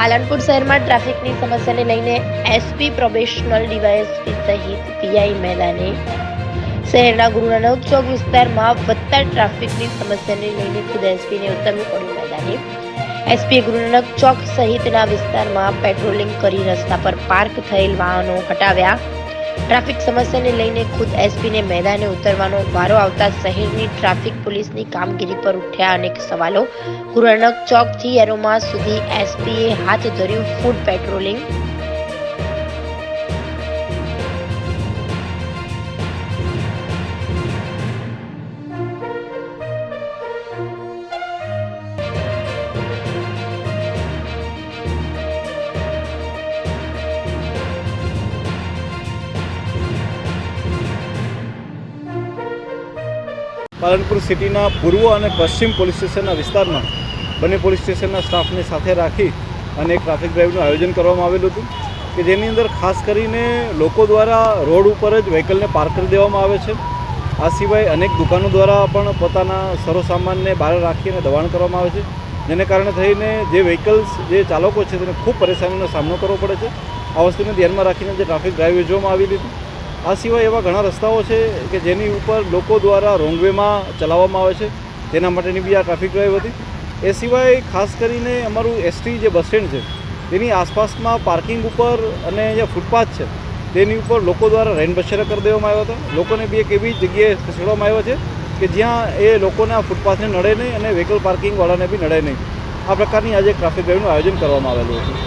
પાલનપુર શહેરમાં ટ્રાફિકની સમસ્યાને લઈને એસપી પ્રોબેશનલ ડીવાયએસપી સહિત પીઆઈ મેદાને શહેરના ગુરુનાનક ચોક વિસ્તારમાં વધતા ટ્રાફિકની સમસ્યાને લઈને ખુદ એસપીને ઉત્તરવું પડ્યું મેદાને એસપીએ ગુરુનાનક ચોક સહિતના વિસ્તારમાં પેટ્રોલિંગ કરી રસ્તા પર પાર્ક થયેલ વાહનો હટાવ્યા. ટ્રાફિક સમસ્યાને લઈને ખુદ એસપીને મેદાને ઉતરવાનો વારો આવતા શહેરની ટ્રાફિક પોલીસની કામગીરી પર ઉઠ્યા અનેક સવાલો. ગુરુનાનક ચોકથી એરોમા સુધી એસપીએ હાથ ધર્યું ફૂડ પેટ્રોલિંગ પાલનપુર સિટીના પૂર્વ અને પશ્ચિમ પોલીસ સ્ટેશનના વિસ્તારમાં બંને પોલીસ સ્ટેશનના સ્ટાફને સાથે રાખી અને એક ટ્રાફિક ડ્રાઈવનું આયોજન કરવામાં આવેલું હતું કે જેની અંદર ખાસ કરીને લોકો દ્વારા રોડ ઉપર જ વ્હીકલને પાર્ક કરી દેવામાં આવે છે. આ સિવાય અનેક દુકાનો દ્વારા પણ પોતાના સર્વસામાનને બહાર રાખીને દબાણ કરવામાં આવે છે. જેને કારણે થઈને જે વ્હીકલ્સ, જે ચાલકો છે, તેને ખૂબ પરેશાનીનો સામનો કરવો પડે છે. આ વસ્તુને ધ્યાનમાં રાખીને જે ટ્રાફિક ડ્રાઈવ યોજવામાં આવી હતી આ સિવાય એવા ઘણા રસ્તાઓ છે કે જેની ઉપર લોકો દ્વારા રોંગવેમાં ચલાવવામાં આવે છે. તેના માટેની બી આ ટ્રાફિક ડ્રાઈવ હતી. એ સિવાય ખાસ કરીને અમારું એસટી જે બસ સ્ટેન્ડ છે, તેની આસપાસમાં પાર્કિંગ ઉપર અને જે ફૂટપાથ છે, તેની ઉપર લોકો દ્વારા રેન બસેરા કરી દેવામાં આવ્યા હતા. લોકોને બી એક એવી જગ્યાએ ખસેડવામાં આવ્યા છે કે જ્યાં એ લોકોને ફૂટપાથને નડે નહીં અને વ્હીકલ પાર્કિંગવાળાને બી નડે નહીં. આ પ્રકારની આજે ટ્રાફિક ડ્રાઈવનું આયોજન કરવામાં આવેલું હતું.